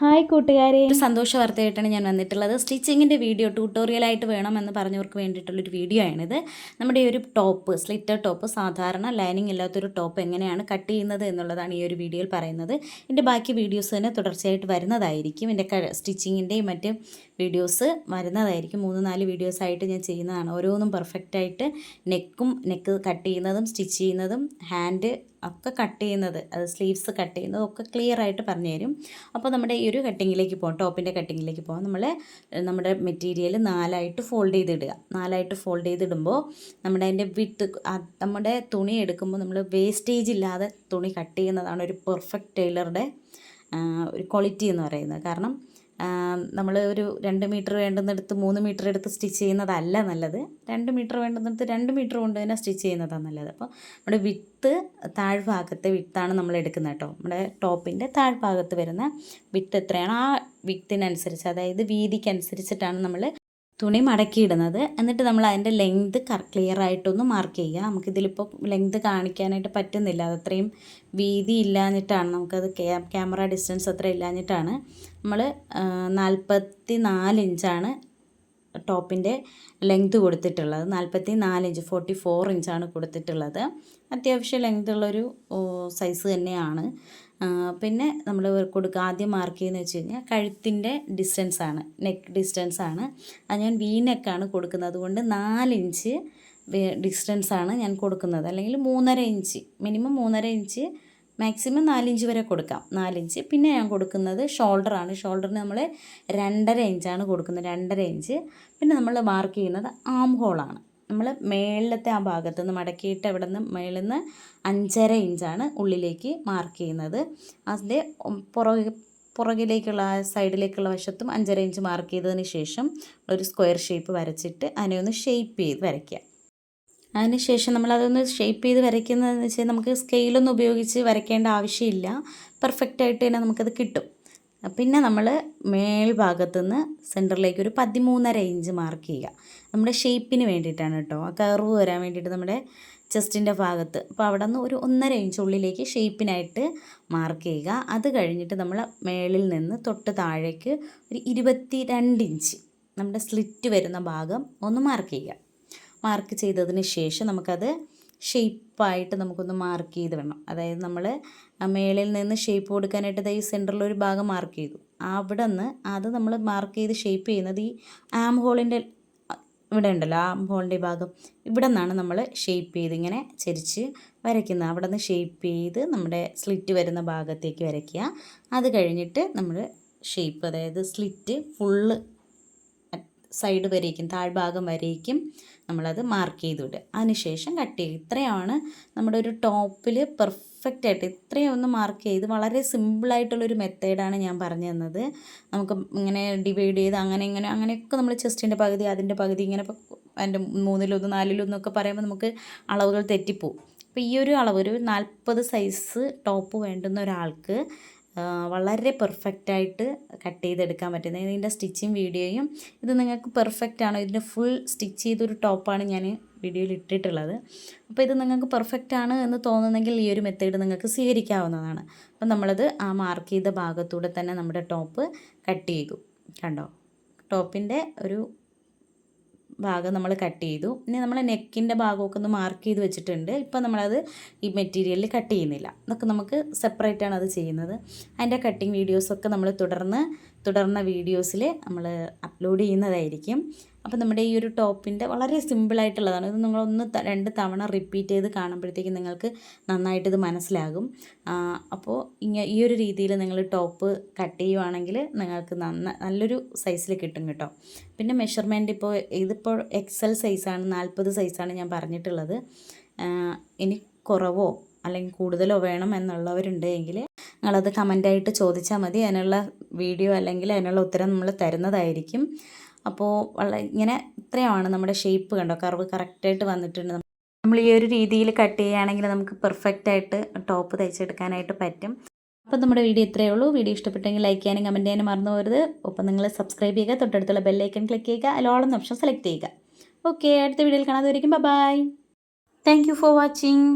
Hi കൂട്ടുകാരെ. ഒരു സന്തോഷ വാർത്തയായിട്ടാണ് ഞാൻ വന്നിട്ടുള്ളത്. സ്റ്റിച്ചിങ്ങിന്റെ വീഡിയോ ട്യൂട്ടോറിയലായിട്ട് വേണമെന്ന് പറഞ്ഞവർക്ക് വേണ്ടിയിട്ടുള്ളൊരു വീഡിയോ ആണിത്. നമ്മുടെ ഈ ഒരു ടോപ്പ് സ്ലിറ്റർ ടോപ്പ് സാധാരണ ലൈനിങ് ഇല്ലാത്തൊരു ടോപ്പ് എങ്ങനെയാണ് കട്ട് ചെയ്യുന്നത് എന്നുള്ളതാണ് ഈ ഒരു വീഡിയോയിൽ പറയുന്നത്. എന്റെ ബാക്കി വീഡിയോസ് തന്നെ തുടർച്ചയായിട്ട് വരുന്നതായിരിക്കും. എന്റെ സ്റ്റിച്ചിങ്ങിന്റെയും മറ്റ് വീഡിയോസ് വരുന്നതായിരിക്കും. മൂന്ന് നാല് വീഡിയോസ് ആയിട്ട് ഞാൻ ചെയ്യുന്നതാണ്. ഓരോന്നും പെർഫെക്റ്റായിട്ട് നെക്കും നെക്ക് കട്ട് ചെയ്യുന്നതും സ്റ്റിച്ച് ചെയ്യുന്നതും ഹാൻഡ് ഒക്കെ കട്ട് ചെയ്യുന്നത് അത് സ്ലീവ്സ് കട്ട് ചെയ്യുന്നതും ഒക്കെ ക്ലിയർ ആയിട്ട് പറഞ്ഞു തരും അപ്പോൾ നമ്മുടെ ഈ ഒരു കട്ടിങ്ങിലേക്ക് പോകാം ടോപ്പിന്റെ കട്ടിങ്ങിലേക്ക് പോകാം നമ്മൾ നമ്മുടെ മെറ്റീരിയൽ നാലായിട്ട് ഫോൾഡ് ചെയ്തിടുക. നാലായിട്ട് ഫോൾഡ് ചെയ്തിടുമ്പോൾ നമ്മുടെ അതിന്റെ വിത്ത് നമ്മുടെ തുണി എടുക്കുമ്പോൾ നമ്മൾ വേസ്റ്റേജ് ഇല്ലാതെ തുണി കട്ട് ചെയ്യുന്നതാണ് ഒരു പെർഫെക്റ്റ് ടൈലറുടെ ഒരു ക്വാളിറ്റി എന്ന് പറയുന്നത്. കാരണം നമ്മൾ ഒരു രണ്ട് മീറ്റർ വേണ്ടുന്നിടത്ത് മൂന്ന് മീറ്റർ എടുത്ത് സ്റ്റിച്ച് ചെയ്യുന്നതല്ല നല്ലത്. രണ്ട് മീറ്റർ വേണ്ടുന്നിടത്ത് രണ്ട് മീറ്റർ കൊണ്ട് തന്നെ സ്റ്റിച്ച് ചെയ്യുന്നതാണ് നല്ലത്. അപ്പോൾ നമ്മുടെ വിത്ത് താഴ്ഭാഗത്തെ വിത്താണ് നമ്മൾ എടുക്കുന്നത് കേട്ടോ. നമ്മുടെ ടോപ്പിന്റെ താഴ്ഭാഗത്ത് വരുന്ന വിത്ത് എത്രയാണോ ആ വിത്തിനനുസരിച്ച് അതായത് വീതിക്കനുസരിച്ചിട്ടാണ് നമ്മൾ തുണി മടക്കിയിടുന്നത്. എന്നിട്ട് നമ്മൾ അതിന്റെ ലെങ്ത് ക്ലിയർ ആയിട്ടൊന്ന് മാർക്ക് ചെയ്യുക. നമുക്കിതിലിപ്പോൾ ലെങ്ത് കാണിക്കാനായിട്ട് പറ്റുന്നില്ല. അതത്രയും വീതി ഇല്ലാഞ്ഞിട്ടാണ്. നമുക്കത് ക്യാമറ ഡിസ്റ്റൻസ് അത്ര ഇല്ലാഞ്ഞിട്ടാണ്. നമ്മൾ നാൽപ്പത്തി നാല് ഇഞ്ചാണ് ടോപ്പിന്റെ ലെങ്ത് കൊടുത്തിട്ടുള്ളത്. നാൽപ്പത്തി നാല് ഇഞ്ച് ഫോർട്ടി ഫോർ ഇഞ്ചാണ് കൊടുത്തിട്ടുള്ളത്. അത്യാവശ്യം ലെങ്ത് ഉള്ളൊരു സൈസ് തന്നെയാണ്. പിന്നെ നമ്മൾ കൊടുക്കുക ആദ്യം മാർക്ക് ചെയ്യുന്നത് വെച്ച് കഴിഞ്ഞാൽ കഴുത്തിന്റെ ഡിസ്റ്റൻസ് ആണ് നെക്ക് ഡിസ്റ്റൻസ് ആണ്. അത് ഞാൻ വി നെക്കാണ് കൊടുക്കുന്നത്. അതുകൊണ്ട് നാലിഞ്ച് ഡിസ്റ്റൻസ് ആണ് ഞാൻ കൊടുക്കുന്നത്. അല്ലെങ്കിൽ മൂന്നര ഇഞ്ച് മിനിമം മൂന്നര ഇഞ്ച് മാക്സിമം നാലിഞ്ച് വരെ കൊടുക്കാം. നാലിഞ്ച് പിന്നെ ഞാൻ കൊടുക്കുന്നത് ഷോൾഡറാണ് ഷോൾഡറിന് നമ്മൾ രണ്ടര ഇഞ്ചാണ് കൊടുക്കുന്നത്. രണ്ടര ഇഞ്ച് പിന്നെ നമ്മൾ മാർക്ക് ചെയ്യുന്നത് ആം ഹോളാണ് നമ്മൾ മേളിലത്തെ ആ ഭാഗത്ത് നിന്ന് മടക്കിയിട്ട് അവിടെ നിന്ന് മേളിൽ നിന്ന് അഞ്ചര ഇഞ്ചാണ് ഉള്ളിലേക്ക് മാർക്ക് ചെയ്യുന്നത്. അതിന്റെ പുറകെ പുറകിലേക്കുള്ള ആ സൈഡിലേക്കുള്ള വശത്തും അഞ്ചര ഇഞ്ച് മാർക്ക് ചെയ്തതിന് ശേഷം ഒരു സ്ക്വയർ ഷേപ്പ് വരച്ചിട്ട് അതിനെ ഒന്ന് ഷേപ്പ് ചെയ്ത് വരയ്ക്കുക അതിനുശേഷം നമ്മൾ അതൊന്ന് ഷേപ്പ് ചെയ്ത് വരയ്ക്കുന്നതെന്ന് വെച്ചാൽ നമുക്ക് സ്കെയിലൊന്നും ഉപയോഗിച്ച് വരയ്ക്കേണ്ട ആവശ്യമില്ല. പെർഫെക്റ്റായിട്ട് തന്നെ നമുക്കത് കിട്ടും. പിന്നെ നമ്മൾ മേൽഭാഗത്തു നിന്ന് സെന്ററിലേക്ക് ഒരു പതിമൂന്നര ഇഞ്ച് മാർക്ക് ചെയ്യുക. നമ്മുടെ ഷേപ്പിന് വേണ്ടിയിട്ടാണ് കേട്ടോ. ആ കർവ് വരാൻ വേണ്ടിയിട്ട് നമ്മുടെ ചെസ്റ്റിന്റെ ഭാഗത്ത്. അപ്പോൾ അവിടെ നിന്ന് ഒരു ഒന്നര ഇഞ്ച് ഉള്ളിലേക്ക് ഷേപ്പിനായിട്ട് മാർക്ക് ചെയ്യുക. അത് കഴിഞ്ഞിട്ട് നമ്മൾ മേളിൽ നിന്ന് തൊട്ട് താഴേക്ക് ഒരു ഇരുപത്തി രണ്ട് ഇഞ്ച് നമ്മുടെ സ്ലിറ്റ് വരുന്ന ഭാഗം ഒന്ന് മാർക്ക് ചെയ്യുക. മാർക്ക് ചെയ്തതിന് ശേഷം നമുക്കത് ഷേപ്പായിട്ട് നമുക്കൊന്ന് മാർക്ക് ചെയ്ത് വേണം അതായത് നമ്മൾ മേളിൽ നിന്ന് ഷേപ്പ് കൊടുക്കാനായിട്ട് ഈ സെന്ററിൽ ഒരു ഭാഗം മാർക്ക് ചെയ്തു. അവിടെ നിന്ന് അത് നമ്മൾ മാർക്ക് ചെയ്ത് ഷേപ്പ് ചെയ്യുന്നത് ഈ ആം ഹോളിന്റെ ഇവിടെ ഉണ്ടല്ലോ ആം ഹോളിന്റെ ഭാഗം. ഇവിടെ നിന്നാണ് നമ്മൾ ഷേപ്പ് ചെയ്ത് ഇങ്ങനെ ചരിച്ച് വരയ്ക്കുന്നത്. അവിടെ നിന്ന് ഷേപ്പ് ചെയ്ത് നമ്മുടെ സ്ലിറ്റ് വരുന്ന ഭാഗത്തേക്ക് വരയ്ക്കുക. അത് കഴിഞ്ഞിട്ട് നമ്മൾ ഷേപ്പ് അതായത് സ്ലിറ്റ് ഫുള്ള് സൈഡ് വരേക്കും താഴ്ഭാഗം വരേക്കും നമ്മളത് മാർക്ക് ചെയ്ത് വിടുക അതിനുശേഷം കട്ട് ചെയ്യുക. ഇത്രയാണ് നമ്മുടെ ഒരു ടോപ്പിൽ പെർഫെക്റ്റ് ആയിട്ട് ഇത്രയും ഒന്ന് മാർക്ക് ചെയ്ത് വളരെ സിമ്പിളായിട്ടുള്ളൊരു മെത്തേഡാണ് ഞാൻ പറഞ്ഞു തന്നത്. നമുക്ക് ഇങ്ങനെ ഡിവൈഡ് ചെയ്ത് അങ്ങനെ ഇങ്ങനെ അങ്ങനെയൊക്കെ നമ്മൾ ചെസ്റ്റിന്റെ പകുതി അതിന്റെ പകുതി ഇങ്ങനെ അതിന്റെ മൂന്നിലൊന്ന് നാലിലൊന്നൊക്കെ പറയുമ്പോൾ നമുക്ക് അളവുകൾ തെറ്റിപ്പോവും. അപ്പോൾ ഈ ഒരു അളവ് ഒരു നാൽപ്പത് സൈസ് ടോപ്പ് വേണ്ടുന്ന ഒരാൾക്ക് വളരെ പെർഫെക്റ്റായിട്ട് കട്ട് ചെയ്തെടുക്കാൻ പറ്റുന്നത്. ഇതിന്റെ സ്റ്റിച്ചിങ് വീഡിയോയും ഇത് നിങ്ങൾക്ക് പെർഫെക്റ്റ് ആണോ? ഇതിന്റെ ഫുൾ സ്റ്റിച്ച് ചെയ്തൊരു ടോപ്പാണ് ഞാൻ വീഡിയോയിൽ ഇട്ടിട്ടുള്ളത്. അപ്പോൾ ഇത് നിങ്ങൾക്ക് പെർഫെക്റ്റ് ആണ് എന്ന് തോന്നുന്നെങ്കിൽ ഈ ഒരു മെത്തേഡ് നിങ്ങൾക്ക് സ്വീകരിക്കാവുന്നതാണ്. അപ്പം നമ്മളത് ആ മാർക്ക് ചെയ്ത ഭാഗത്തൂടെ തന്നെ നമ്മുടെ ടോപ്പ് കട്ട് ചെയ്തു. കണ്ടോ? ടോപ്പിന്റെ ഒരു ഭാഗം നമ്മൾ കട്ട് ചെയ്തു. ഇനി നമ്മൾ നെക്കിന്റെ ഭാഗമൊക്കെ ഒന്ന് മാർക്ക് ചെയ്ത് വെച്ചിട്ടുണ്ട്. ഇപ്പം നമ്മളത് ഈ മെറ്റീരിയലിൽ കട്ട് ചെയ്യുന്നില്ല. അതൊക്കെ നമുക്ക് സെപ്പറേറ്റ് ആണ് അത് ചെയ്യുന്നത്. അതിന്റെ കട്ടിങ് വീഡിയോസൊക്കെ നമ്മൾ തുടർന്ന് തുടർന്ന വീഡിയോസിൽ നമ്മൾ അപ്ലോഡ് ചെയ്യുന്നതായിരിക്കും. അപ്പോൾ നമ്മുടെ ഈ ഒരു ടോപ്പിന്റെ വളരെ സിമ്പിളായിട്ടുള്ളതാണ് ഇത് നിങ്ങളൊന്ന് രണ്ട് തവണ റിപ്പീറ്റ് ചെയ്ത് കാണുമ്പോഴത്തേക്കും നിങ്ങൾക്ക് നന്നായിട്ട് ഇത് മനസ്സിലാകും. അപ്പോൾ ഇങ്ങ ഈ ഒരു രീതിയിൽ നിങ്ങൾ ടോപ്പ് കട്ട് ചെയ്യുവാണെങ്കിൽ നിങ്ങൾക്ക് നന്ന നല്ലൊരു സൈസിൽ കിട്ടും കേട്ടോ. പിന്നെ മെഷർമെന്റ് ഇപ്പോൾ ഇതിപ്പോൾ എക്സൽ സൈസാണ് നാൽപ്പത് സൈസാണ് ഞാൻ പറഞ്ഞിട്ടുള്ളത്. ഇനി കുറവോ അല്ലെങ്കിൽ കൂടുതലോ വേണം എന്നുള്ളവരുണ്ട് എങ്കിൽ നിങ്ങളത് കമന്റായിട്ട് ചോദിച്ചാൽ മതി. അതിനുള്ള വീഡിയോ അല്ലെങ്കിൽ അതിനുള്ള ഉത്തരം നമ്മൾ തരുന്നതായിരിക്കും. അപ്പോൾ വളരെ ഇങ്ങനെ ഇത്രയാണ് നമ്മുടെ ഷേപ്പ് കണ്ടോ? കർവ് കറക്റ്റായിട്ട് വന്നിട്ടുണ്ട്. നമ്മൾ ഈ ഒരു രീതിയിൽ കട്ട് ചെയ്യുകയാണെങ്കിൽ നമുക്ക് പെർഫെക്റ്റ് ആയിട്ട് ടോപ്പ് തയ്ച്ചെടുക്കാനായിട്ട് പറ്റും. അപ്പോൾ നമ്മുടെ വീഡിയോ ഇത്രയേ ഉള്ളൂ. വീഡിയോ ഇഷ്ടപ്പെട്ടെങ്കിൽ ലൈക്ക് ചെയ്യാനും കമന്റ് ചെയ്യാനും മറന്നു പോകരുത്. ഒപ്പം നിങ്ങൾ സബ്സ്ക്രൈബ് ചെയ്യുക തൊട്ടടുത്തുള്ള ബെല്ലൈക്കൺ ക്ലിക്ക് ചെയ്യുക അലോളം ഓപ്ഷൻ സെലക്ട് ചെയ്യുക. ഓക്കെ അടുത്ത വീഡിയോയിൽ കാണാതെ വരയ്ക്കും bye thank you for watching